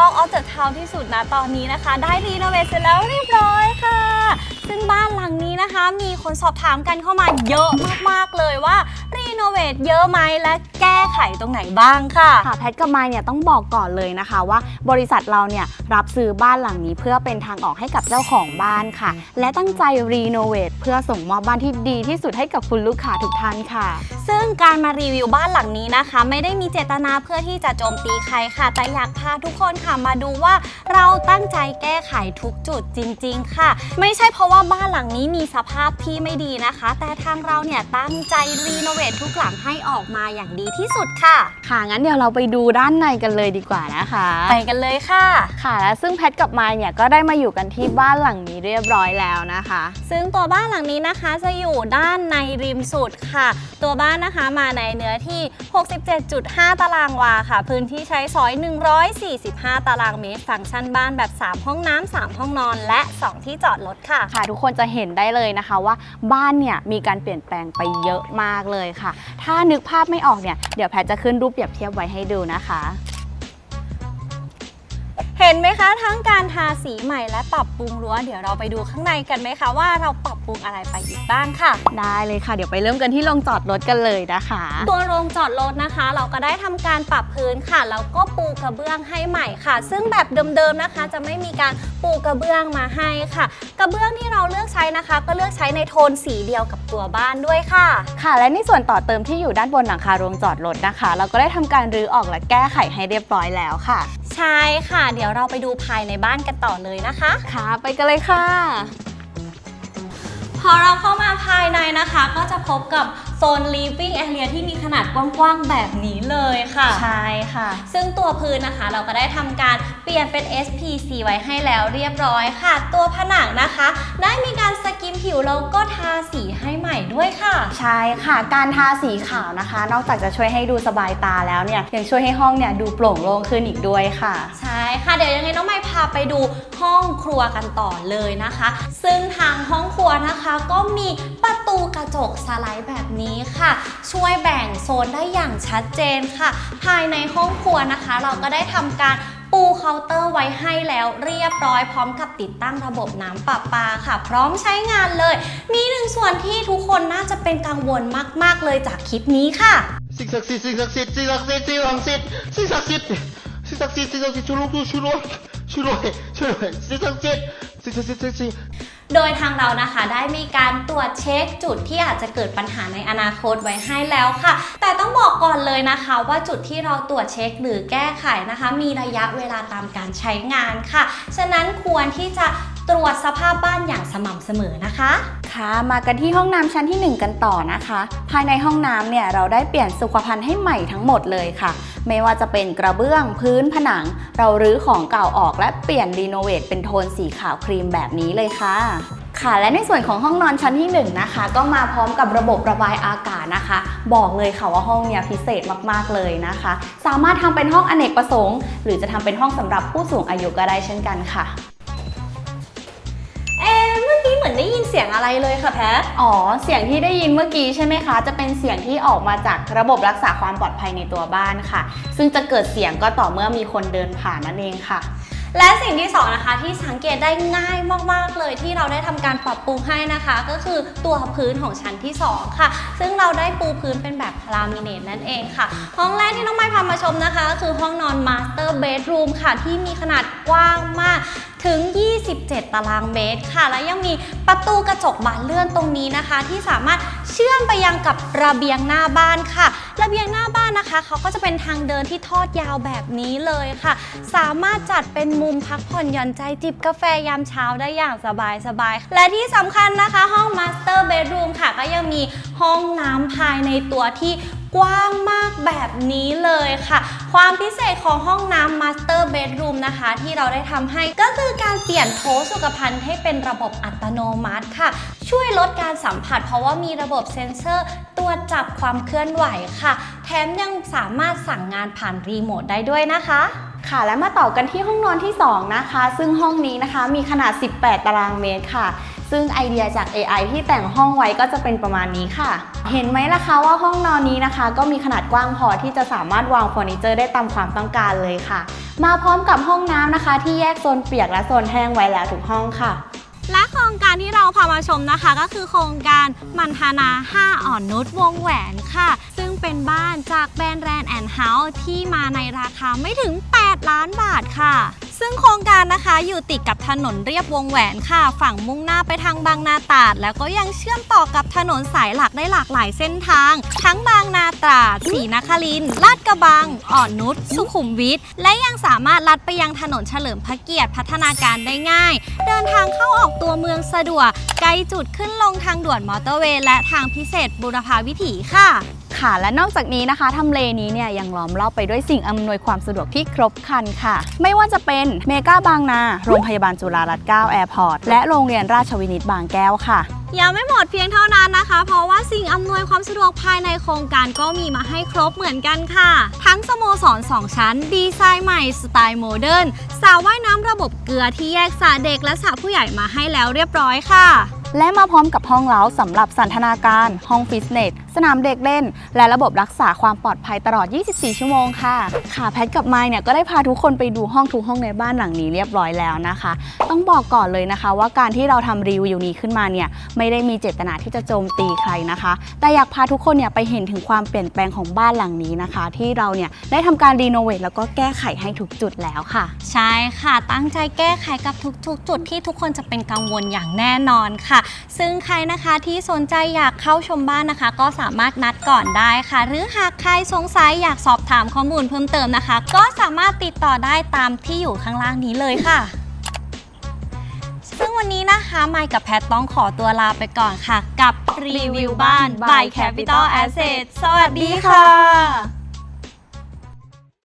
Talk of the Town ที่สุดนะตอนนี้นะคะ ได้รีโนเวทเสร็จแล้วเรียบร้อยค่ะ ซึ่งบ้านหลังนี้นะคะ มีคนสอบถามกันเข้ามาเยอะมากๆเลยว่า รีโนเวทเยอะไหมและแก้ไขตรงไหนบ้างค่ะ ค่ะแพทกับไมค์เนี่ยต้องบอกก่อนเลยนะคะว่าบริษัทเราเนี่ยรับซื้อบ้านหลังนี้เพื่อเป็นทางออกให้กับเจ้าของบ้านค่ะ และตั้งใจรีโนเวทเพื่อส่งมอบบ้านที่ดีที่สุดให้กับคุณลูกค้าทุกท่านค่ะ ซึ่งการมารีวิวบ้านหลังนี้นะคะ ไม่ได้มีเจตนาเพื่อที่จะโจมตีใครค่ะ แต่อยากพาทุกคนค่ะมาดูว่า เราตั้งใจแก้ไขทุกจุดจริง ๆ ค่ะ ไม่ใช่เพราะว่าบ้านหลังนี้มีสภาพที่ไม่ดีนะคะ แต่ทางเราเนี่ยตั้งใจรีโนเวททุกหลังให้ออกมาอย่างดีที่สุดค่ะ ค่ะ งั้นเดี๋ยวเราไปดูด้านในกันเลยดีกว่านะคะ ไปกันเลยค่ะ ค่ะ และซึ่งแพทกับไมค์เนี่ยก็ได้มาอยู่กันที่บ้านหลังนี้เรียบร้อยแล้วนะคะ ซึ่งตัวบ้านหลังนี้นะคะจะอยู่ด้านในริมสุดค่ะ ตัวบ้านนะคะมาในเนื้อที่ 67.5 ตารางวาค่ะ พื้นที่ใช้สอย 145 ตารางเมตร ฟังก์ชันบ้านแบบ 3 ห้องน้ำ3ห้องนอน และ 2 ที่จอดรถค่ะ ค่ะ ทุกคนจะเห็นได้เลยนะคะว่าบ้านเนี่ยมีการเปลี่ยนแปลงไปเยอะมากเลยค่ะถ้านึกภาพไม่ออกเนี่ย เดี๋ยวแพทจะขึ้นรูปเปรียบเทียบไว้ให้ดูนะคะ ห็นไหมคะ ทั้งการทาสีใหม่และปรับปรุงรั้วเดี๋ยวเราไปดูข้างในกันไหมคะว่าเราปรับปรุงอะไรไปอีกบ้างค่ะ ได้เลยค่ะ เดี๋ยวไปเริ่มกันที่โรงจอดรถกันเลยนะคะ ตัวโรงจอดรถนะคะ เราก็ได้ทำการปรับพื้นค่ะแล้วก็ปูกระเบื้องให้ใหม่ค่ะ ซึ่งแบบเดิมๆนะคะ จะไม่มีการปูกระเบื้องมาให้ค่ะ กระเบื้องที่เราเลือกใช้นะคะ ก็เลือกใช้ในโทนสีเดียวกับตัวบ้านด้วยค่ะ ค่ะ และในส่วนต่อเติมที่อยู่ด้านบนหลังคาโรงจอดรถนะคะ เราก็ได้ทำการรื้อออกและแก้ไขให้เรียบร้อยแล้วค่ะใช่ค่ะ เดี๋ยวเราไปดูภายในบ้านกันต่อเลยนะคะ ค่ะ ไปกันเลยค่ะ พอเราเข้ามาภายในนะคะ ก็จะพบกับ โซน living area ที่มีขนาดกว้างๆ แบบนี้เลยค่ะ ใช่ค่ะ ซึ่งตัวพื้นนะคะเราก็ได้ทำการเปลี่ยนเป็น SPC ไว้ให้แล้วเรียบร้อยค่ะ ตัวผนังนะคะ ได้มีการสกินผิวแล้วก็ทาสีให้ใหม่ด้วยค่ะ ใช่ค่ะ การทาสีขาวนะคะ นอกจากจะช่วยให้ดูสบายตาแล้วเนี่ยยังช่วยให้ห้องเนี่ยดูโปร่งโล่งขึ้นอีกด้วยค่ะ ใช่ค่ะ เดี๋ยวยังไงน้องไม้พาไปดูห้องครัวกันต่อเลยนะคะ ซึ่งทางห้องครัวนะคะก็มีประตูกระจกสไลด์แบบนี้ค่ะ ช่วยแบ่งโซนได้อย่างชัดเจนค่ะ ภายในห้องครัวนะคะ เราก็ได้ทำการปูเคาน์เตอร์ไว้ให้แล้วเรียบร้อยพร้อมกับติดตั้งระบบน้ำประปาค่ะ พร้อมใช้งานเลย มีหนึ่งส่วนที่ทุกคนน่าจะเป็นกังวลมาก ๆ เลยจากคลิปนี้ค่ะ สิ่งศักดิ์สิทธิ์สิ่งศักดิ์สิทธิ์สิ่งศักดิ์สิทธิ์สิ่งศักดิ์สิทธิ์สิ่งศักดิ์สิทธิ์สิ่งศักดิ์สิทธิ์สิ่งศักดิ์สิทธิ์ช่วยลูกช่วยลูกช่วยด้วยช่วยด้วยสิ่งศักดิ์สิทธิ์สิ่งศักดิ์สิทธิ์สิ่งศักดิ์สิทธิ์ โดยทางเรานะคะได้มีการตรวจเช็คจุดที่อาจจะเกิดปัญหาในอนาคตไว้ให้แล้วค่ะ แต่ต้องบอกก่อนเลยนะคะว่าจุดที่เราตรวจเช็คหรือแก้ไขนะคะ มีระยะเวลาตามการใช้งานค่ะ ฉะนั้นควรที่จะ ตรวจสภาพบ้านอย่างสม่ำเสมอนะคะ ค่ะมากันที่ห้องน้ำชั้นทีหนึ่1 กันต่อนะคะ ภายในห้องน้ำเนี่ยเราได้เปลี่ยนสุขภัณฑ์ให้ใหม่ทั้งหมดเลยค่ะ ไม่ว่าจะเป็นกระเบื้องพื้นผนัง เรารื้อของเก่าออกและเปลี่ยนรีโนเวทเป็นโทนสีขาวครีมแบบนี้เลยค่ะค่ะและในส่วนของห้องนอนชั้นที่1นะคะ ก็มาพร้อมกับระบบระบายอากาศนะคะ บอกเลยค่ะว่าห้องเนี่ยพิเศษมากๆเลยนะคะ สามารถทำเป็นห้องอเนกประสงค์ หรือจะทำเป็นห้องสำหรับผู้สูงอายุก็ได้เช่นกันค่ะ อกี้เหมือนได้ยินเสียงอะไรเลยค่ะแพท อ๋อ เสียงที่ได้ยินเมื่อกี้ใช่ไหมคะ จะเป็นเสียงที่ออกมาจากระบบรักษาความปลอดภัยในตัวบ้านค่ะ ซึ่งจะเกิดเสียงก็ต่อเมื่อมีคนเดินผ่านนั่นเองค่ะ และสิ่งที่สองนะคะที่สังเกตได้ง่ายมากๆเลยที่เราได้ทำการปรับปรุงให้นะคะ ก็คือตัวพื้นของชั้นที่สองค่ะ ซึ่งเราได้ปูพื้นเป็นแบบพารามิเนตนั่นเองค่ะ ห้องแรกที่น้องไม้พามาชมนะคะก็คือห้องนอนมาสเตอร์เบดรูมค่ะ ที่มีขนาดกว้างมากถึง 27 ตารางเมตรค่ะ และยังมีประตูกระจกบานเลื่อนตรงนี้นะคะ ที่สามารถเชื่อมไปยังกับระเบียงหน้าบ้านค่ะ ระเบียงหน้าบ้านนะคะ เขาก็จะเป็นทางเดินที่ทอดยาวแบบนี้เลยค่ะ สามารถจัดเป็นมุมพักผ่อนหย่อนใจจิบกาแฟยามเช้าได้อย่างสบายสบาย และที่สำคัญนะคะห้องมาสเตอร์เบดรูมค่ะก็ยังมีห้องน้ำภายในตัวที่กว้างมากแบบนี้เลยค่ะ ความพิเศษของห้องน้ำมาสเตอร์เบดรูมนะคะ ที่เราได้ทำให้ก็คือการเปลี่ยนโถสุขภัณฑ์ให้เป็นระบบอัตโนมัติค่ะ ช่วยลดการสัมผัสเพราะว่ามีระบบเซ็นเซอร์ตรวจจับความเคลื่อนไหวค่ะ แถมยังสามารถสั่งงานผ่านรีโมทได้ด้วยนะคะ ค่ะและมาต่อกันที่ห้องนอนที่ 2 นะคะ ซึ่งห้องนี้นะคะมีขนาด 18 ตารางเมตรค่ะ ซึ่งไอเดียจาก AI ที่แต่งห้องไว้ก็จะเป็นประมาณนี้ค่ะ เห็นไหมล่ะคะว่าห้องนอนนี้นะคะ ก็มีขนาดกว้างพอที่จะสามารถวางเฟอร์นิเจอร์ได้ตามความต้องการเลยค่ะ มาพร้อมกับห้องน้ำนะคะ ที่แยกโซนเปียกและโซนแห้งไว้แล้วทุกห้องค่ะและโครงการที่เราพามาชมนะคะ ก็คือโครงการมันธานา 5 อ่อนนุชวงแหวนค่ะ เป็นบ้านจากแบรนด์แรนแอนด์เฮาส์ที่มาในราคาไม่ถึง 8 ล้านบาทค่ะ ซึ่งโครงการนะคะอยู่ติดกับถนนเรียบวงแหวนค่ะ ฝั่งมุ่งหน้าไปทางบางนาตราด แล้วก็ยังเชื่อมต่อกับถนนสายหลักได้หลากหลายเส้นทาง ทั้งบางนาตราดศรีนครินทร์ลาดกระบัง อ่อนนุชสุขุมวิทและยังสามารถลัดไปยังถนนเฉลิมพระเกียรติพัฒนาการได้ง่าย เดินทางเข้าออกตัวเมืองสะดวกใกล้จุดขึ้นลงทางด่วนมอเตอร์เวย์และทางพิเศษบุรพาวิถีค่ะ ค่ะ และนอกจากนี้นะคะทำเลนี้เนี่ยยังล้อมรอบไปด้วยสิ่งอำนวยความสะดวกที่ครบครันค่ะ ไม่ว่าจะเป็นเมกาบางนา โรงพยาบาลจุฬารัตน์9แอร์พอร์ต และโรงเรียนราชวินิตบางแก้วค่ะยังไม่หมดเพียงเท่านั้นนะคะ เพราะว่าสิ่งอำนวยความสะดวกภายในโครงการก็มีมาให้ครบเหมือนกันค่ะ ทั้งสโมสร2ชั้น ดีไซน์ใหม่ สไตล์โมเดิร์นสระว่ายน้ำระบบเกลือที่แยกสระเด็กและสระผู้ใหญ่มาให้แล้วเรียบร้อยค่ะ และมาพร้อมกับห้องเล้าสำหรับสันทนาการ ห้องฟิตเนส สนามเด็กเล่น และระบบรักษาความปลอดภัยตลอด 24 ชั่วโมงค่ะ ค่ะแพทกับไมเนี่ยก็ได้พาทุกคนไปดูห้องทุกห้องในบ้านหลังนี้เรียบร้อยแล้วนะคะ ต้องบอกก่อนเลยนะคะว่าการที่เราทำรีวิวนี้ขึ้นมาเนี่ยไม่ได้มีเจตนาที่จะโจมตีใครนะคะ แต่อยากพาทุกคนเนี่ยไปเห็นถึงความเปลี่ยนแปลงของบ้านหลังนี้นะคะ ที่เราเนี่ยได้ทำการรีโนเวทแล้วก็แก้ไขให้ทุกจุดแล้วค่ะ ใช่ค่ะ ตั้งใจแก้ไขกับทุกๆ จุดที่ทุกคนจะเป็นกังวลอย่างแน่นอนค่ะซึ่งใครนะคะที่สนใจอยากเข้าชมบ้านนะคะ ก็สามารถนัดก่อนได้ค่ะ หรือหากใครสงสัยอยากสอบถามข้อมูลเพิ่มเติมนะคะ ก็สามารถติดต่อได้ตามที่อยู่ข้างล่างนี้เลยค่ะซึ่งวันนี้นะคะไมค์กับแพทต้องขอตัวลาไปก่อนค่ะ กับรีวิวบ้าน by Capital Asset สวัสดีค่ะ